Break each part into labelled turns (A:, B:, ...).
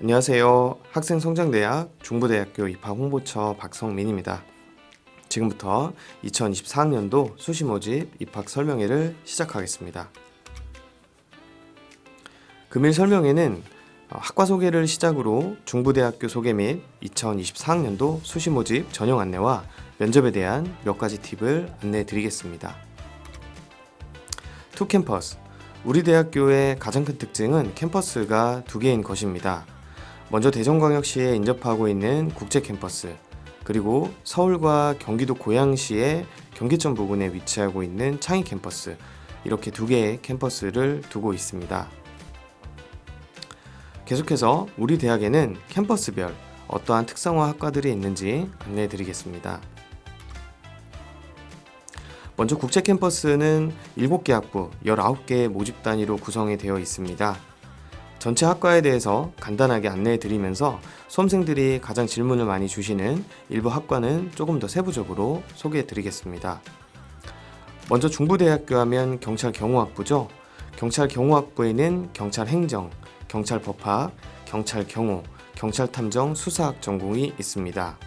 A: 안녕하세요. 학생 성장대학 중부대학교 입학 홍보처 박성민입니다. 지금부터 2024학년도 수시 모집 입학 설명회를 시작하겠습니다. 금일 설명회는 어, 학과 소개를 시작으로 중부대학교 소개 및 2024학년도 수시 모집 전형 안내와 면접에 대한 몇 가지 팁을 안내해 드리겠습니다. 투 캠퍼스 우리 대학교의 가장 큰 특징은 캠퍼스가 두 개인 것입니다. 먼저 대전광역시에 인접하고 있는 국제 캠퍼스, 그리고 서울과 경기도 고양시의 경계점 부근에 위치하고 있는 창의 캠퍼스, 이렇게 두 개의 캠퍼스를 두고 있습니다. 계속해서 우리 대학에는 캠퍼스별 어떠한 특성화 학과들이 있는지 안내해 드리겠습니다. 먼저 국제 캠퍼스는 7개 학부, 19개의 모집 단위로 구성이 되어 있습니다. 전체 학과에 대해서 간단하게 안내해 드리면서 수험생들이 가장 질문을 많이 주시는 일부 학과는 조금 더 세부적으로 소개해 드리겠습니다. 먼저 중부대학교 하면 경찰 경호학부죠. 경찰 경호학부에는 경찰 행정, 경찰 법학, 경찰 경호, 경찰 탐정 수사학 전공이 있습니다.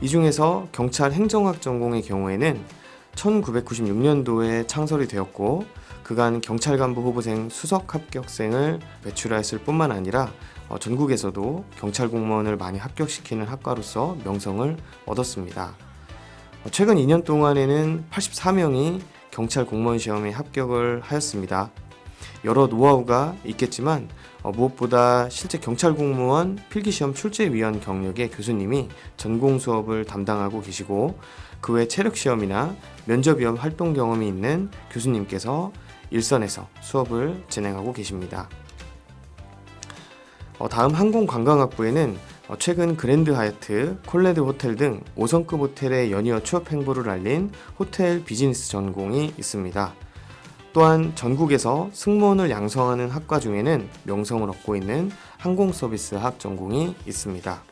A: 이 중에서 경찰 행정학 전공의 경우에는 1996년도에 창설이 되었고 그간 경찰 간부 후보생 수석 합격생을 배출하였을 뿐만 아니라 어, 전국에서도 경찰 공무원을 많이 합격시키는 학과로서 명성을 얻었습니다. 어, 최근 2년 동안에는 84명이 경찰 공무원 시험에 합격을 하였습니다. 여러 노하우가 있겠지만 어, 무엇보다 실제 경찰 공무원 필기시험 출제위원 경력의 교수님이 전공 수업을 담당하고 계시고 그 외 체력 시험이나 면접 위험 활동 경험이 있는 교수님께서 일선에서 수업을 진행하고 계십니다. 어, 다음 항공관광학부에는 어, 최근 그랜드 하얏트, 콜레드 호텔 등 5성급 호텔의 연이어 취업 행보를 알린 호텔 비즈니스 전공이 있습니다. 또한 전국에서 승무원을 양성하는 학과 중에는 명성을 얻고 있는 항공서비스학 전공이 있습니다.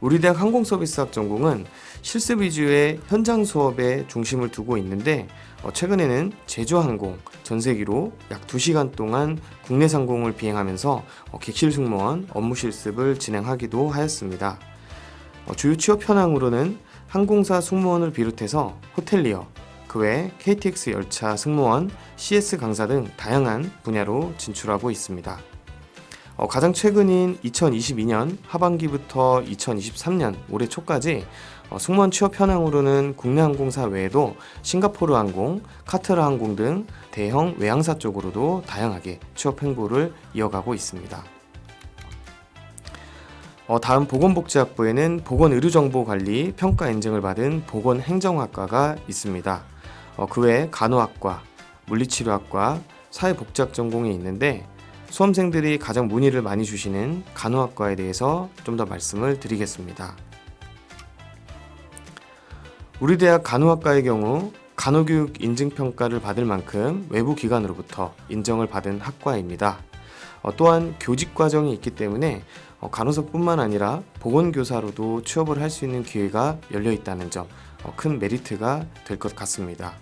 A: 우리 대학 항공서비스학 전공은 실습 위주의 현장 수업에 중심을 두고 있는데 어, 최근에는 제주항공 전세기로 약 2시간 동안 국내 상공을 비행하면서 어, 객실 승무원 업무 실습을 진행하기도 하였습니다. 어, 주요 취업 현황으로는 항공사 승무원을 비롯해서 호텔리어, 그 외 KTX 열차 승무원, CS 강사 등 다양한 분야로 진출하고 있습니다. 어, 가장 최근인 2022년 하반기부터 2023년 올해 초까지 어, 승무원 취업 현황으로는 국내 항공사 외에도 싱가포르 항공, 카타르 항공 등 대형 외항사 쪽으로도 다양하게 취업 행보를 이어가고 있습니다. 어, 다음 보건복지학부에는 보건의료정보관리 평가 인증을 받은 보건행정학과가 있습니다. 어, 그 외에 간호학과, 물리치료학과, 사회복지학 전공이 있는데 수험생들이 가장 문의를 많이 주시는 간호학과에 대해서 좀 더 말씀을 드리겠습니다. 우리 대학 간호학과의 경우 간호교육 인증평가를 받을 만큼 외부 기관으로부터 인정을 받은 학과입니다. 어, 또한 교직 과정이 있기 때문에 어, 간호사뿐만 아니라 보건교사로도 취업을 할 수 있는 기회가 열려 있다는 점 어, 큰 메리트가 될 것 같습니다.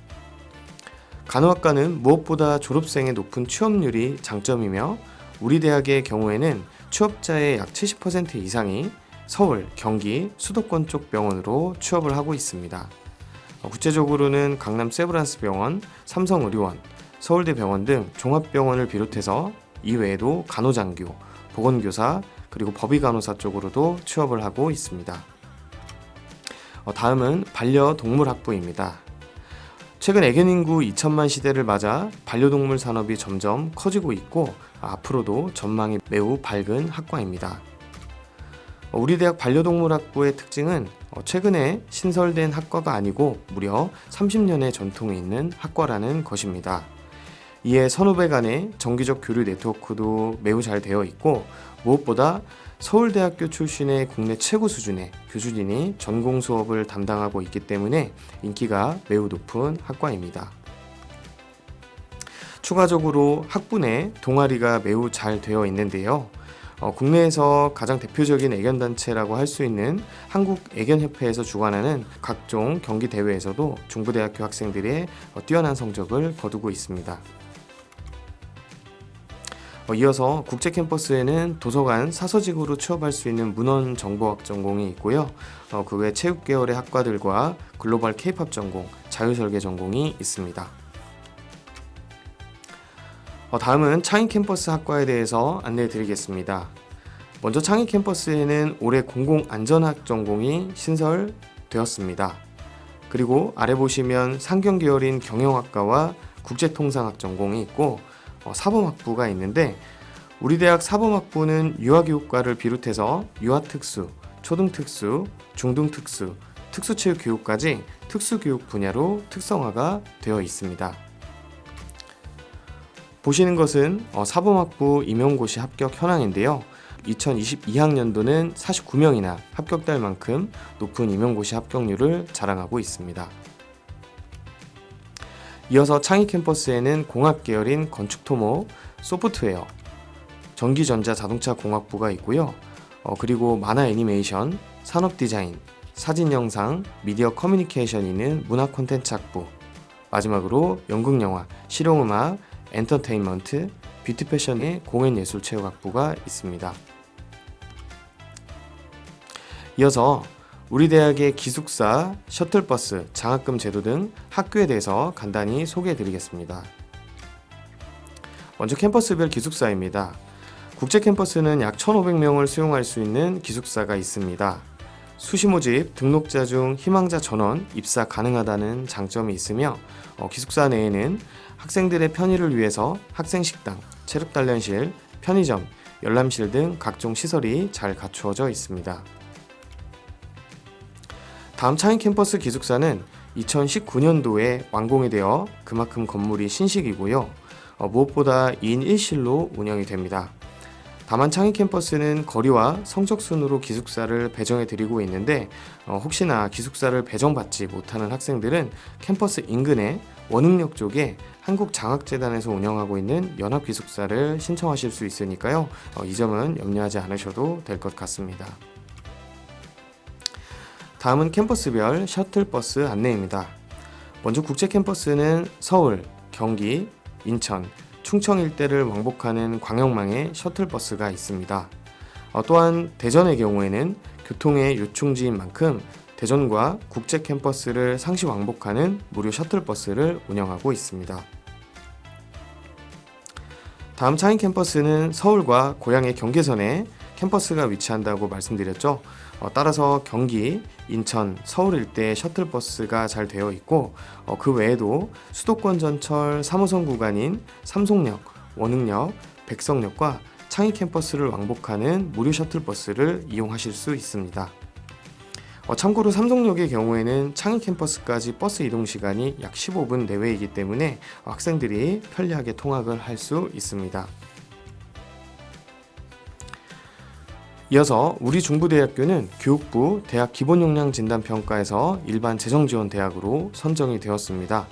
A: 간호학과는 무엇보다 졸업생의 높은 취업률이 장점이며 우리 대학의 경우에는 취업자의 약 70% 이상이 서울, 경기, 수도권 쪽 병원으로 취업을 하고 있습니다. 어, 구체적으로는 강남 세브란스 병원, 삼성의료원, 서울대 병원 등 종합병원을 비롯해서 이외에도 간호장교, 보건교사, 그리고 법의간호사 쪽으로도 취업을 하고 있습니다. 어, 다음은 반려동물 학부입니다. 최근 애견 인구 2천만 시대를 맞아 반려동물 산업이 점점 커지고 있고 앞으로도 전망이 매우 밝은 학과입니다. 어, 우리 대학 반려동물학부의 특징은 어, 최근에 신설된 학과가 아니고 무려 30년의 전통이 있는 학과라는 것입니다. 이에 선후배 간의 정기적 교류 네트워크도 매우 잘 되어 있고 무엇보다 서울대학교 출신의 국내 최고 수준의 교수진이 전공 수업을 담당하고 있기 때문에 인기가 매우 높은 학과입니다. 추가적으로 학부 내 동아리가 매우 잘 되어 있는데요. 어, 국내에서 가장 대표적인 애견단체라고 할 수 있는 한국애견협회에서 주관하는 각종 경기 대회에서도 중부대학교 학생들의 어, 뛰어난 성적을 거두고 있습니다. 어, 이어서 국제 캠퍼스에는 도서관, 사서직으로 취업할 수 있는 문헌 정보학 전공이 있고요. 어, 그외 체육 계열의 학과들과 글로벌 케이팝 전공, 자유설계 전공이 있습니다. 어, 다음은 창의 캠퍼스 학과에 대해서 안내해 드리겠습니다. 먼저 창의 캠퍼스에는 올해 공공안전학 전공이 신설되었습니다. 그리고 아래 보시면 상경 계열인 경영학과와 국제통상학 전공이 있고 어, 사범학부가 있는데 우리 대학 사범학부는 유아교육과를 비롯해서 유아특수, 초등특수, 중등특수, 특수체육교육까지 특수교육 분야로 특성화가 되어 있습니다. 보시는 것은 어, 사범학부 임용고시 합격 현황인데요. 2022학년도는 49명이나 합격될 만큼 높은 임용고시 합격률을 자랑하고 있습니다. 이어서 창의 캠퍼스에는 공학 계열인 건축토목, 소프트웨어, 전기전자 자동차 공학부가 있고요. 어, 그리고 만화 애니메이션, 산업 디자인, 사진 영상, 미디어 커뮤니케이션이 있는 문화 콘텐츠 학부, 마지막으로 연극 영화, 실용 음악, 엔터테인먼트, 뷰티 패션의 공연 예술 체육 학부가 있습니다. 이어서 우리 대학의 기숙사, 셔틀버스, 장학금 제도 등 학교에 대해서 간단히 소개해 드리겠습니다. 먼저 캠퍼스별 기숙사입니다. 국제 캠퍼스는 약 1,500명을 수용할 수 있는 기숙사가 있습니다. 수시 모집, 등록자 중 희망자 전원 입사 가능하다는 장점이 있으며 어, 기숙사 내에는 학생들의 편의를 위해서 학생 식당, 체력 단련실, 편의점, 열람실 등 각종 시설이 잘 갖추어져 있습니다. 다음 창의 캠퍼스 기숙사는 2019년도에 완공이 되어 그만큼 건물이 신식이고요. 어, 무엇보다 2인 1실로 운영이 됩니다. 다만 창의 캠퍼스는 거리와 성적 순으로 기숙사를 배정해 드리고 있는데 어, 혹시나 기숙사를 배정받지 못하는 학생들은 캠퍼스 인근의 원흥역 쪽에 한국장학재단에서 운영하고 있는 연합 기숙사를 신청하실 수 있으니까요. 어, 이 점은 염려하지 않으셔도 될 것 같습니다. 다음은 캠퍼스별 셔틀버스 안내입니다. 먼저 국제 캠퍼스는 서울, 경기, 인천, 충청 일대를 왕복하는 광역망의 셔틀버스가 있습니다. 어, 또한 대전의 경우에는 교통의 요충지인 만큼 대전과 국제 캠퍼스를 상시 왕복하는 무료 셔틀버스를 운영하고 있습니다. 다음 창의 캠퍼스는 서울과 고향의 경계선에 캠퍼스가 위치한다고 말씀드렸죠. 어, 따라서 경기, 인천, 서울 일대에 셔틀버스가 잘 되어 있고 어, 그 외에도 수도권 전철 3호선 구간인 삼송역, 원흥역, 백석역과 창의 캠퍼스를 왕복하는 무료 셔틀버스를 이용하실 수 있습니다. 어, 참고로 삼성역의 경우에는 창의 캠퍼스까지 버스 이동 시간이 약 15분 내외이기 때문에 학생들이 편리하게 통학을 할 수 있습니다. 이어서 우리 중부대학교는 교육부 대학 기본역량 진단 평가에서 일반 재정 지원 대학으로 선정이 되었습니다.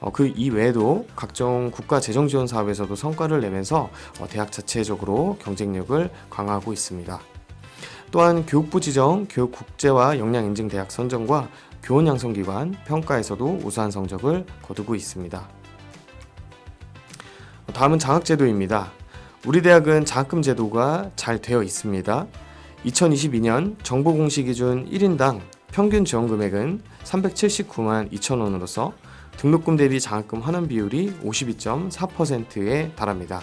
A: 어, 그 이외에도 각종 국가 재정 지원 사업에서도 성과를 내면서 어, 대학 자체적으로 경쟁력을 강화하고 있습니다. 또한 교육부 지정 교육 국제화 역량 인증 대학 선정과 교원 양성 기관 평가에서도 우수한 성적을 거두고 있습니다. 다음은 장학제도입니다. 우리 대학은 장학금 제도가 잘 되어 있습니다. 2022년 정보 공시 기준 1인당 평균 지원 금액은 379만 2천 원으로서 등록금 대비 장학금 환원 비율이 52.4%에 달합니다.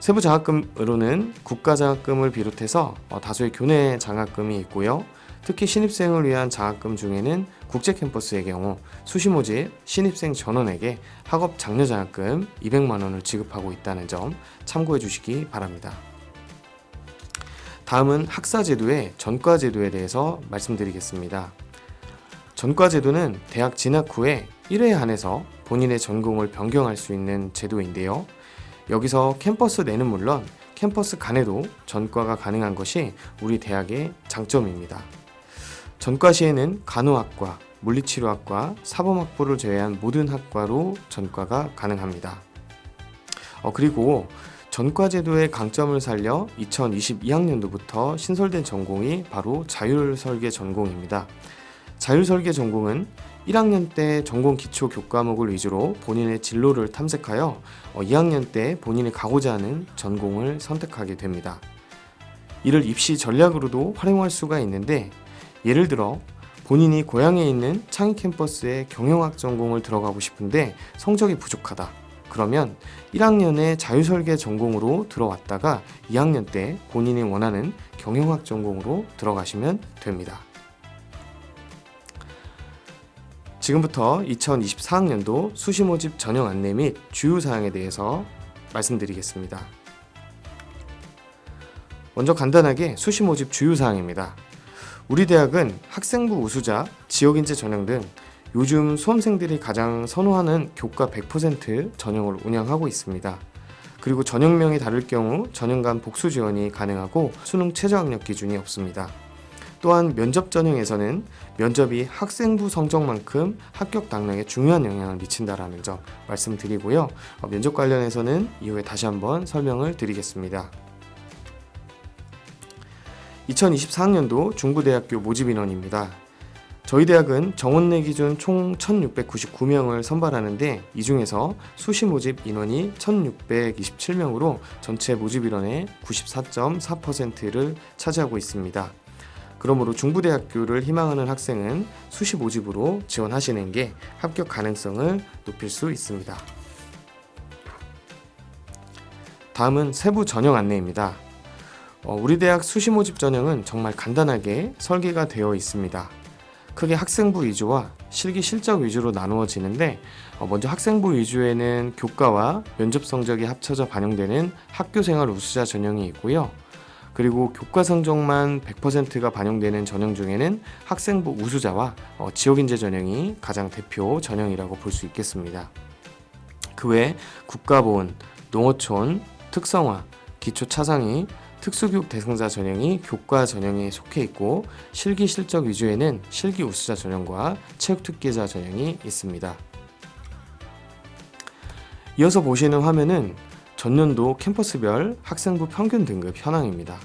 A: 세부 장학금으로는 국가 장학금을 비롯해서 어, 다수의 교내 장학금이 있고요. 특히 신입생을 위한 장학금 중에는 국제 캠퍼스의 경우 수시 모집 신입생 전원에게 학업 장려 장학금 200만 원을 지급하고 있다는 점 참고해 주시기 바랍니다. 다음은 학사 제도의 전과 제도에 대해서 말씀드리겠습니다. 전과 제도는 대학 진학 후에 1회에 한해서 본인의 전공을 변경할 수 있는 제도인데요. 여기서 캠퍼스 내는 물론 캠퍼스 간에도 전과가 가능한 것이 우리 대학의 장점입니다. 전과 시에는 간호학과, 물리치료학과, 사범학부를 제외한 모든 학과로 전과가 가능합니다. 어, 그리고 전과 제도의 강점을 살려 2022학년도부터 신설된 전공이 바로 자율설계 전공입니다. 자율설계 전공은 1학년 때 전공 기초 교과목을 위주로 본인의 진로를 탐색하여 어, 2학년 때 본인이 가고자 하는 전공을 선택하게 됩니다. 이를 입시 전략으로도 활용할 수가 있는데 예를 들어 본인이 고향에 있는 창의 캠퍼스에 경영학 전공을 들어가고 싶은데 성적이 부족하다. 그러면 1학년에 자유설계 전공으로 들어왔다가 2학년 때 본인이 원하는 경영학 전공으로 들어가시면 됩니다. 지금부터 2024학년도 수시 모집 전형 안내 및 주요 사항에 대해서 말씀드리겠습니다. 먼저 간단하게 수시 모집 주요 사항입니다. 우리 대학은 학생부 우수자, 지역인재 전형 등 요즘 수험생들이 가장 선호하는 교과 100% 전형을 운영하고 있습니다. 그리고 전형명이 다를 경우 전형 간 복수 지원이 가능하고 수능 최저 학력 기준이 없습니다. 또한 면접 전형에서는 면접이 학생부 성적만큼 합격 당락에 중요한 영향을 미친다라는 점 말씀드리고요. 어, 면접 관련해서는 이후에 다시 한번 설명을 드리겠습니다. 2024학년도 중부대학교 모집 인원입니다. 저희 대학은 정원내 기준 총 1699명을 선발하는데 이 중에서 수시 모집 인원이 1627명으로 전체 모집 인원의 94.4%를 차지하고 있습니다. 그러므로 중부대학교를 희망하는 학생은 수시 모집으로 지원하시는 게 합격 가능성을 높일 수 있습니다. 다음은 세부 전형 안내입니다. 어, 우리 대학 수시 모집 전형은 정말 간단하게 설계가 되어 있습니다. 크게 학생부 위주와 실기 실적 위주로 나누어지는데 어, 먼저 학생부 위주에는 교과와 면접 성적이 합쳐져 반영되는 학교생활 우수자 전형이 있고요. 그리고 교과 성적만 100%가 반영되는 전형 중에는 학생부 우수자와 어, 지역인재 전형이 가장 대표 전형이라고 볼 수 있겠습니다. 그 외 국가보훈, 농어촌, 특성화, 기초 차상위, 특수교육 대상자 전형이 교과 전형에 속해 있고 실기 실적 위주에는 실기 우수자 전형과 체육 특기자 전형이 있습니다. 이어서 보시는 화면은 전년도 캠퍼스별 학생부 평균 등급 현황입니다.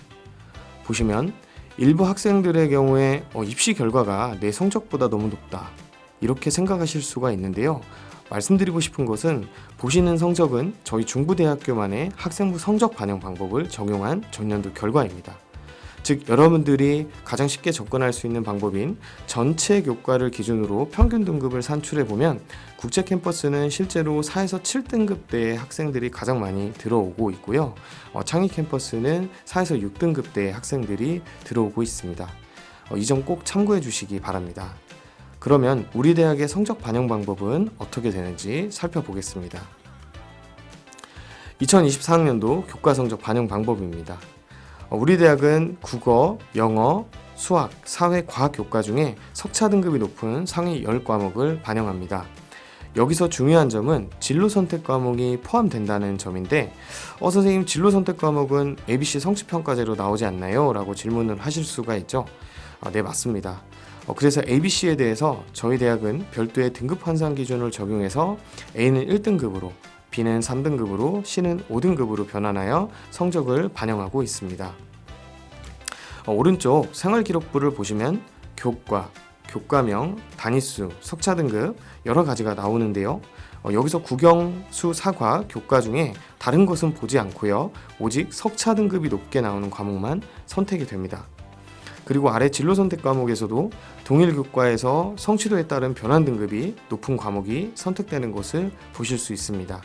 A: 보시면 일부 학생들의 경우에 어, 입시 결과가 내 성적보다 너무 높다 이렇게 생각하실 수가 있는데요. 말씀드리고 싶은 것은 보시는 성적은 저희 중부대학교만의 학생부 성적 반영 방법을 적용한 전년도 결과입니다. 즉 여러분들이 가장 쉽게 접근할 수 있는 방법인 전체 교과를 기준으로 평균 등급을 산출해 보면 국제 캠퍼스는 실제로 4에서 7등급대의 학생들이 가장 많이 들어오고 있고요. 어, 창의 캠퍼스는 4에서 6등급대의 학생들이 들어오고 있습니다. 어, 이점 꼭 참고해 주시기 바랍니다. 그러면 우리 대학의 성적 반영 방법은 어떻게 되는지 살펴보겠습니다. 2024학년도 교과 성적 반영 방법입니다. 어, 우리 대학은 국어, 영어, 수학, 사회, 과학 교과 중에 석차 등급이 높은 상위 10과목을 반영합니다. 여기서 중요한 점은 진로 선택 과목이 포함된다는 점인데 어 선생님 진로 선택 과목은 ABC 성취 평가제로 나오지 않나요? 라고 질문을 하실 수가 있죠. 아, 네 맞습니다. 어, 그래서 ABC에 대해서 저희 대학은 별도의 등급 환산 기준을 적용해서 A는 1등급으로 B는 3등급으로 C는 5등급으로 변환하여 성적을 반영하고 있습니다. 어, 오른쪽 생활기록부를 보시면 교과, 교과명, 단위수, 석차 등급 여러 가지가 나오는데요. 어, 여기서 국영, 수, 사과, 교과 중에 다른 것은 보지 않고요. 오직 석차 등급이 높게 나오는 과목만 선택이 됩니다. 그리고 아래 진로 선택 과목에서도 동일 교과에서 성취도에 따른 변환 등급이 높은 과목이 선택되는 것을 보실 수 있습니다.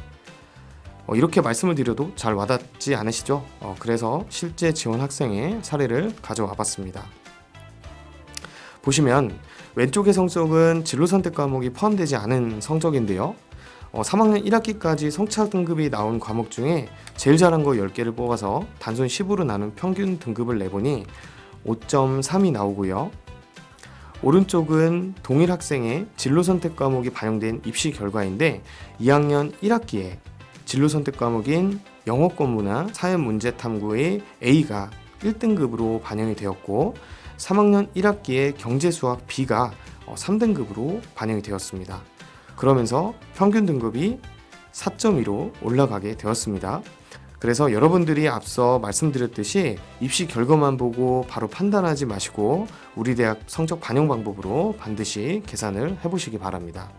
A: 어, 이렇게 말씀을 드려도 잘 와닿지 않으시죠? 어, 그래서 실제 지원 학생의 사례를 가져와 봤습니다. 보시면 왼쪽의 성적은 진로 선택 과목이 포함되지 않은 성적인데요. 어, 3학년 1학기까지 성차 등급이 나온 과목 중에 제일 잘한 거 10개를 뽑아서 단순 10으로 나눈 평균 등급을 내보니 5.3이 나오고요. 오른쪽은 동일 학생의 진로 선택 과목이 반영된 입시 결과인데 2학년 1학기에 진로 선택 과목인 영어권 문화, 사회 문제 탐구의 A가 1등급으로 반영이 되었고 3학년 1학기에 경제 수학 B가 3등급으로 반영이 되었습니다. 그러면서 평균 등급이 4.2로 올라가게 되었습니다. 그래서 여러분들이 앞서 말씀드렸듯이 입시 결과만 보고 바로 판단하지 마시고 우리 대학 성적 반영 방법으로 반드시 계산을 해보시기 바랍니다.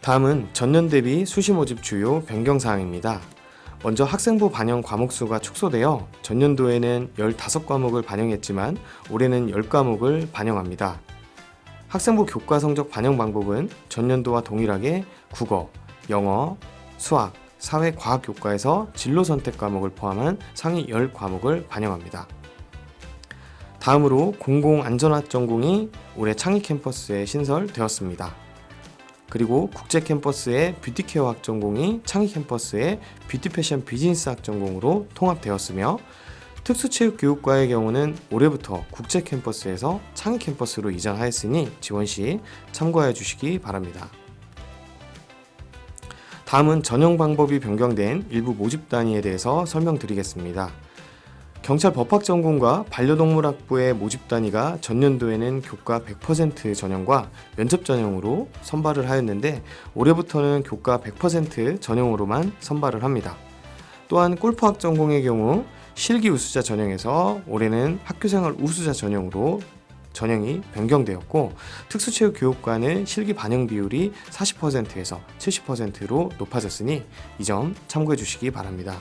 A: 다음은 전년 대비 수시 모집 주요 변경 사항입니다. 먼저 학생부 반영 과목 수가 축소되어 전년도에는 15과목을 반영했지만 올해는 10과목을 반영합니다. 학생부 교과 성적 반영 방법은 전년도와 동일하게 국어, 영어, 수학, 사회 과학 교과에서 진로 선택 과목을 포함한 상위 10과목을 반영합니다. 다음으로 공공 안전학 전공이 올해 창의 캠퍼스에 신설되었습니다. 그리고 국제 캠퍼스의 뷰티 케어 학 전공이 창의 캠퍼스의 뷰티 패션 비즈니스 학 전공으로 통합되었으며 특수체육교육과의 경우는 올해부터 국제 캠퍼스에서 창의 캠퍼스로 이전하였으니 지원 시 참고해 주시기 바랍니다. 다음은 전형 방법이 변경된 일부 모집 단위에 대해서 설명드리겠습니다. 경찰 법학 전공과 반려동물 학부의 모집 단위가 전년도에는 교과 100% 전형과 면접 전형으로 선발을 하였는데 올해부터는 교과 100% 전형으로만 선발을 합니다. 또한 골프학 전공의 경우 실기 우수자 전형에서 올해는 학교생활 우수자 전형으로 전형이 변경되었고 특수체육교육과는 실기 반영 비율이 40%에서 70%로 높아졌으니 이 점 참고해 주시기 바랍니다.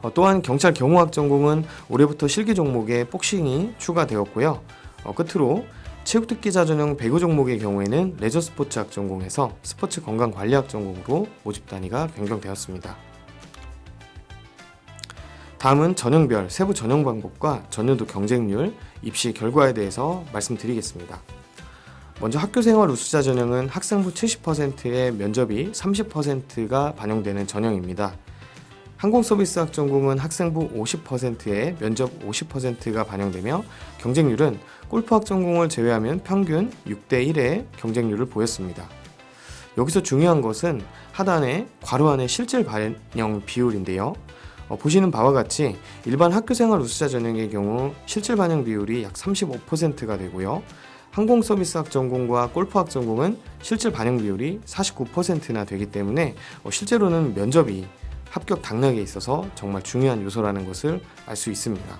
A: 어, 또한 경찰 경호학 전공은 올해부터 실기 종목에 복싱이 추가되었고요. 어, 끝으로 체육특기자 전형 배구 종목의 경우에는 레저 스포츠학 전공에서 스포츠 건강 관리학 전공으로 모집 단위가 변경되었습니다. 다음은 전형별 세부 전형 방법과 전년도 경쟁률, 입시 결과에 대해서 말씀드리겠습니다. 먼저 학교생활 우수자 전형은 학생부 70%의 면접이 30%가 반영되는 전형입니다. 항공서비스학 전공은 학생부 50%의 면접 50%가 반영되며 경쟁률은 골프학 전공을 제외하면 평균 6대 1의 경쟁률을 보였습니다. 여기서 중요한 것은 하단의 괄호 안의 실질 반영 비율인데요. 어, 보시는 바와 같이 일반 학교생활 우수자 전형의 경우 실질 반영 비율이 약 35%가 되고요. 항공 서비스학 전공과 골프학 전공은 실질 반영 비율이 49%나 되기 때문에 어, 실제로는 면접이 합격 당락에 있어서 정말 중요한 요소라는 것을 알 수 있습니다.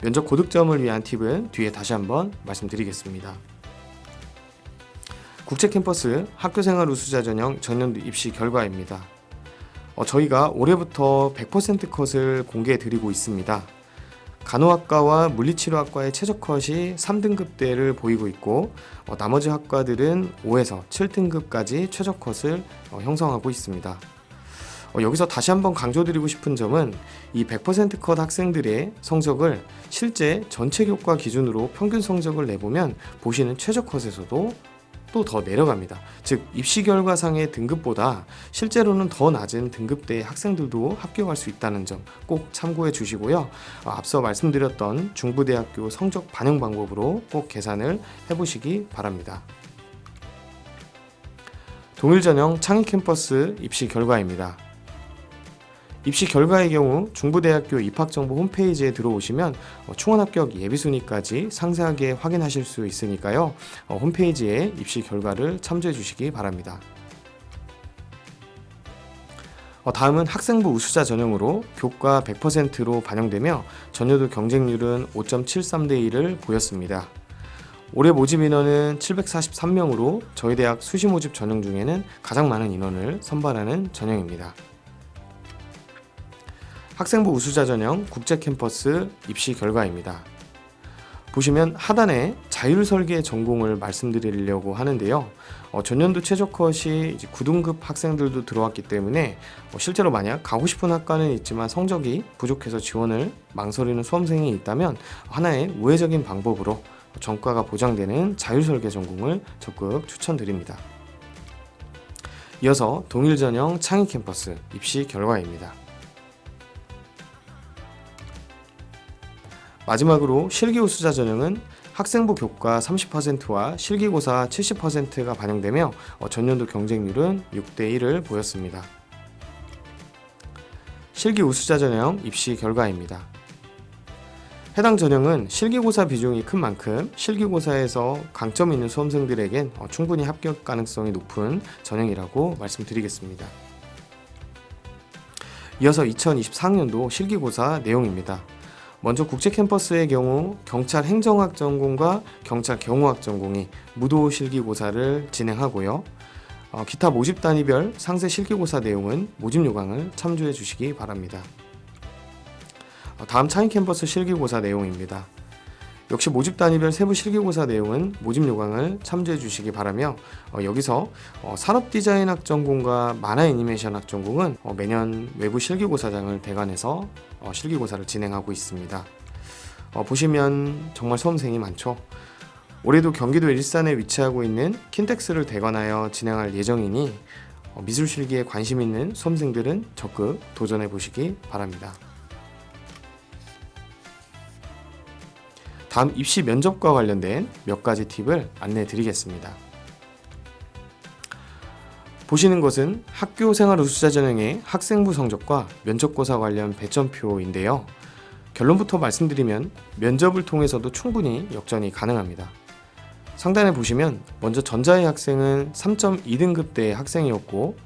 A: 면접 고득점을 위한 팁은 뒤에 다시 한번 말씀드리겠습니다. 국제 캠퍼스 학교생활 우수자 전형 전년도 입시 결과입니다. 어, 저희가 올해부터 100% 컷을 공개해 드리고 있습니다. 간호학과와 물리치료학과의 최저 컷이 3등급대를 보이고 있고 어, 나머지 학과들은 5에서 7등급까지 최저 컷을 어, 형성하고 있습니다. 어, 여기서 다시 한번 강조드리고 싶은 점은 이 100%컷 학생들의 성적을 실제 전체 교과 기준으로 평균 성적을 내보면 보시는 최저 컷에서도 또 더 내려갑니다. 즉 입시 결과상의 등급보다 실제로는 더 낮은 등급대의 학생들도 합격할 수 있다는 점 꼭 참고해 주시고요. 어, 앞서 말씀드렸던 중부대학교 성적 반영 방법으로 꼭 계산을 해보시기 바랍니다. 동일 전형 창의 캠퍼스 입시 결과입니다. 입시 결과의 경우 중부대학교 입학정보 홈페이지에 들어오시면 어, 충원 합격 예비 순위까지 상세하게 확인하실 수 있으니까요. 어, 홈페이지에 입시 결과를 참조해 주시기 바랍니다. 어, 다음은 학생부 우수자 전형으로 교과 100%로 반영되며 전년도 경쟁률은 5.73대 1을 보였습니다. 올해 모집 인원은 743명으로 저희 대학 수시 모집 전형 중에는 가장 많은 인원을 선발하는 전형입니다. 학생부 우수자 전형 국제 캠퍼스 입시 결과입니다. 보시면 하단에 자율 설계 전공을 말씀드리려고 하는데요. 어, 전년도 최저 컷이 9등급 학생들도 들어왔기 때문에 어, 실제로 만약 가고 싶은 학과는 있지만 성적이 부족해서 지원을 망설이는 수험생이 있다면 하나의 우회적인 방법으로 전과가 보장되는 자율 설계 전공을 적극 추천드립니다. 이어서 동일 전형 창의 캠퍼스 입시 결과입니다. 마지막으로 실기 우수자 전형은 학생부 교과 30%와 실기고사 70%가 반영되며 어, 전년도 경쟁률은 6대 1을 보였습니다. 실기 우수자 전형 입시 결과입니다. 해당 전형은 실기고사 비중이 큰 만큼 실기고사에서 강점 있는 수험생들에겐 어, 충분히 합격 가능성이 높은 전형이라고 말씀드리겠습니다. 이어서 2024학년도 실기고사 내용입니다. 먼저 국제 캠퍼스의 경우 경찰 행정학 전공과 경찰 경호학 전공이 무도 실기고사를 진행하고요. 어, 기타 모집 단위별 상세 실기고사 내용은 모집 요강을 참조해 주시기 바랍니다. 어, 다음 차인 캠퍼스 실기고사 내용입니다. 역시 모집 단위별 세부 실기고사 내용은 모집 요강을 참조해 주시기 바라며 어, 여기서 어, 산업 디자인 학 전공과 만화 애니메이션 학 전공은 어, 매년 외부 실기고사장을 대관해서 어, 실기고사를 진행하고 있습니다. 어, 보시면 정말 수험생이 많죠. 올해도 경기도 일산에 위치하고 있는 킨텍스를 대관하여 진행할 예정이니 어, 미술 실기에 관심 있는 수험생들은 적극 도전해 보시기 바랍니다. 다음 입시 면접과 관련된 몇 가지 팁을 안내해 드리겠습니다. 보시는 것은 학교 생활 우수자 전형의 학생부 성적과 면접고사 관련 배점표인데요. 결론부터 말씀드리면 면접을 통해서도 충분히 역전이 가능합니다. 상단에 보시면 먼저 전자의 학생은 3.2등급대의 학생이었고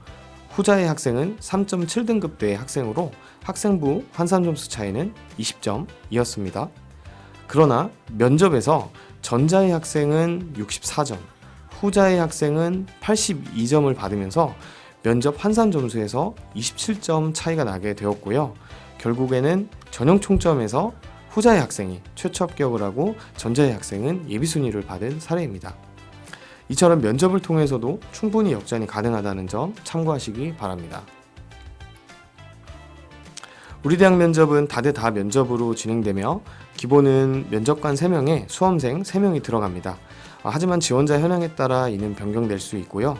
A: 후자의 학생은 3.7등급대의 학생으로 학생부 환산 점수 차이는 20점이었습니다. 그러나 면접에서 전자의 학생은 64점, 후자의 학생은 82점을 받으면서 면접 환산 점수에서 27점 차이가 나게 되었고요. 결국에는 전형 총점에서 후자의 학생이 최초 합격을 하고 전자의 학생은 예비 순위를 받은 사례입니다. 이처럼 면접을 통해서도 충분히 역전이 가능하다는 점 참고하시기 바랍니다. 우리 대학 면접은 다대 다 면접으로 진행되며 기본은 면접관 3명에 수험생 3명이 들어갑니다. 아, 하지만 지원자 현황에 따라 이는 변경될 수 있고요.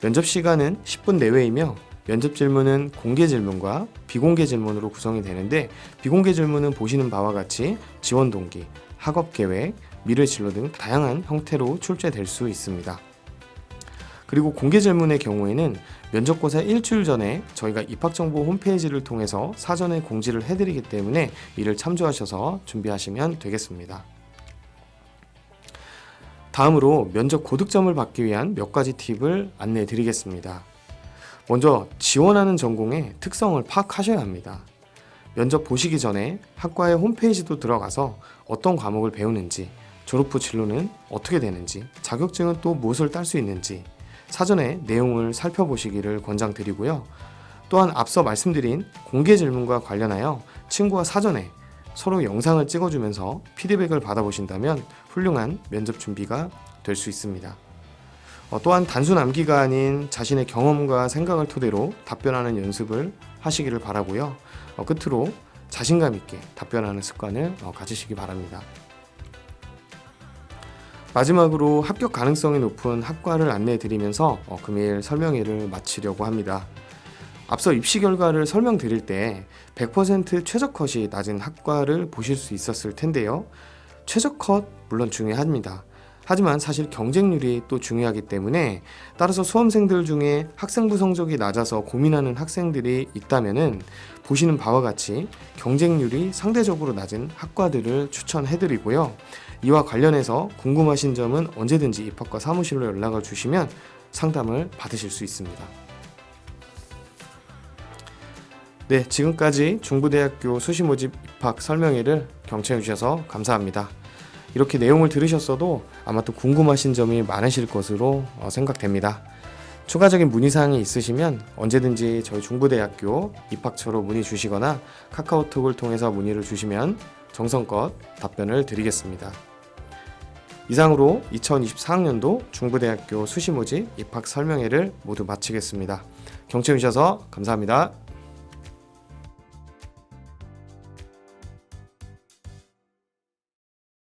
A: 면접 시간은 10분 내외이며 면접 질문은 공개 질문과 비공개 질문으로 구성이 되는데 비공개 질문은 보시는 바와 같이 지원 동기, 학업 계획, 미래 진로 등 다양한 형태로 출제될 수 있습니다. 그리고 공개 질문의 경우에는 면접고사 일주일 전에 저희가 입학정보 홈페이지를 통해서 사전에 공지를 해드리기 때문에 이를 참조하셔서 준비하시면 되겠습니다. 다음으로 면접 고득점을 받기 위한 몇 가지 팁을 안내해 드리겠습니다. 먼저 지원하는 전공의 특성을 파악하셔야 합니다. 면접 보시기 전에 학과의 홈페이지도 들어가서 어떤 과목을 배우는지, 졸업 후 진로는 어떻게 되는지, 자격증은 또 무엇을 딸 수 있는지 사전에 내용을 살펴보시기를 권장드리고요. 또한 앞서 말씀드린 공개 질문과 관련하여 친구와 사전에 서로 영상을 찍어주면서 피드백을 받아보신다면 훌륭한 면접 준비가 될 수 있습니다. 어, 또한 단순 암기가 아닌 자신의 경험과 생각을 토대로 답변하는 연습을 하시기를 바라고요. 어, 끝으로 자신감 있게 답변하는 습관을 어, 가지시기 바랍니다. 마지막으로 합격 가능성이 높은 학과를 안내해 드리면서 어, 금일 설명회를 마치려고 합니다. 앞서 입시 결과를 설명드릴 때 100% 최저컷이 낮은 학과를 보실 수 있었을 텐데요. 최저컷 물론 중요합니다. 하지만 사실 경쟁률이 또 중요하기 때문에 따라서 수험생들 중에 학생부 성적이 낮아서 고민하는 학생들이 있다면은 보시는 바와 같이 경쟁률이 상대적으로 낮은 학과들을 추천해드리고요. 이와 관련해서 궁금하신 점은 언제든지 입학과 사무실로 연락을 주시면 상담을 받으실 수 있습니다. 네, 지금까지 중부대학교 수시 모집 입학 설명회를 경청해 주셔서 감사합니다. 이렇게 내용을 들으셨어도 아마 또 궁금하신 점이 많으실 것으로 어, 생각됩니다. 추가적인 문의사항이 있으시면 언제든지 저희 중부대학교 입학처로 문의 주시거나 카카오톡을 통해서 문의를 주시면 정성껏 답변을 드리겠습니다. 이상으로 2024학년도 중부대학교 수시모집 입학 설명회를 모두 마치겠습니다. 경청해 주셔서 감사합니다.